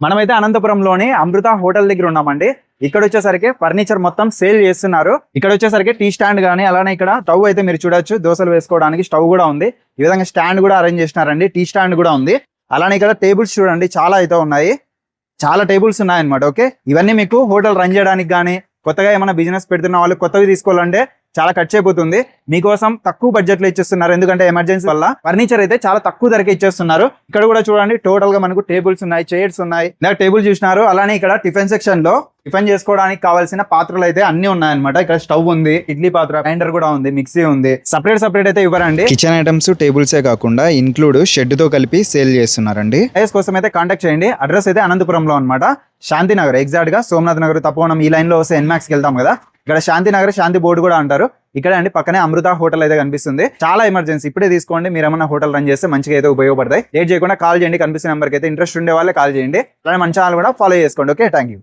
మనమైతే అనంతపురంలోని అమృత హోటల్ దగ్గర ఉన్నామండి. ఇక్కడ వచ్చేసరికి ఫర్నిచర్ మొత్తం సేల్ చేస్తున్నారు. ఇక్కడ వచ్చేసరికి టీ స్టాండ్ కానీ అలానే ఇక్కడ స్టవ్ అయితే మీరు చూడొచ్చు. దోశలు వేసుకోవడానికి స్టవ్ కూడా ఉంది. ఈ విధంగా స్టాండ్ కూడా అరేంజ్ చేసినారండి టీ స్టాండ్ కూడా ఉంది. అలానే ఇక్కడ టేబుల్స్ చూడండి. చాలా అయితే ఉన్నాయి. చాలా టేబుల్స్ ఉన్నాయన్నమాట. ఓకే? ఇవన్నీ మీకు హోటల్ రన్ చేయడానికి కానీ కొత్తగా ఏమైనా బిజినెస్ పెడుతున్న వాళ్ళు కొత్తవి తీసుకోవాలంటే చాలా ఖర్చు అయిపోతుంది మీకోసం తక్కువ బడ్జెట్లో ఇచ్చేస్తున్నారు. ఎందుకంటే ఎమర్జెన్సీ వల్ల ఫర్నిచర్ అయితే చాలా తక్కువ ధరకే ఇచ్చేస్తున్నారు. ఇక్కడ కూడా చూడండి టోటల్గా మనకు టేబుల్స్ ఉన్నాయి చైర్స్ ఉన్నాయి. టేబుల్ చూసినారు. అలానే ఇక్కడ టిఫిన్ సెక్షన్లో టిఫిన్ చేసుకోవడానికి కావాల్సిన పాత్రలు అయితే అన్ని ఉన్నాయన్నమాట. ఇక్కడ స్టవ్ ఉంది ఇడ్లీ పాత్ర గ్రైండర్ కూడా ఉంది మిక్సీ ఉంది. సపరేట్ సపరేట్ అయితే ఇవ్వరండి. కిచెన్ ఐటమ్స్ టేబుల్సే కాకుండా ఇన్క్లూడ్ షెడ్తో కలిపి సేల్ చేస్తున్నారండి. ప్రైస్ కోసం అయితే కాంటాక్ట్ చేయండి. అడ్రస్ అయితే అనంతపురంలో అనమాట శాంతినగర్ ఎగ్జాక్ట్గా సోమనాథ్ నగర్ తప్పవనం ఈ లైన్లో వస్తే ఎన్మాక్స్కి వెళ్తాం కదా. ఇక్కడ శాంతినగర్ శాంతి బోర్డు కూడా అంటారు. ఇక్కడ అండి పక్కనే అమృత హోటల్ అయితే కనిపిస్తుంది. చాలా ఎమర్జెన్సీ ఇప్పుడే తీసుకోండి మీరు ఏమైనా హోటల్ రన్ చేస్తే మంచిగా అయితే ఉపయోగపడతాయి. లేట్ చేయకుండా కాల్ చేయండి కనిపిస్తున్న నెంబర్కి అయితే ఇంట్రెస్ట్ ఉండే వాళ్ళే కాల్ చేయండి. అలానే మన ఛానల్ కూడా ఫాలో చేసుకోండి. Okay thank you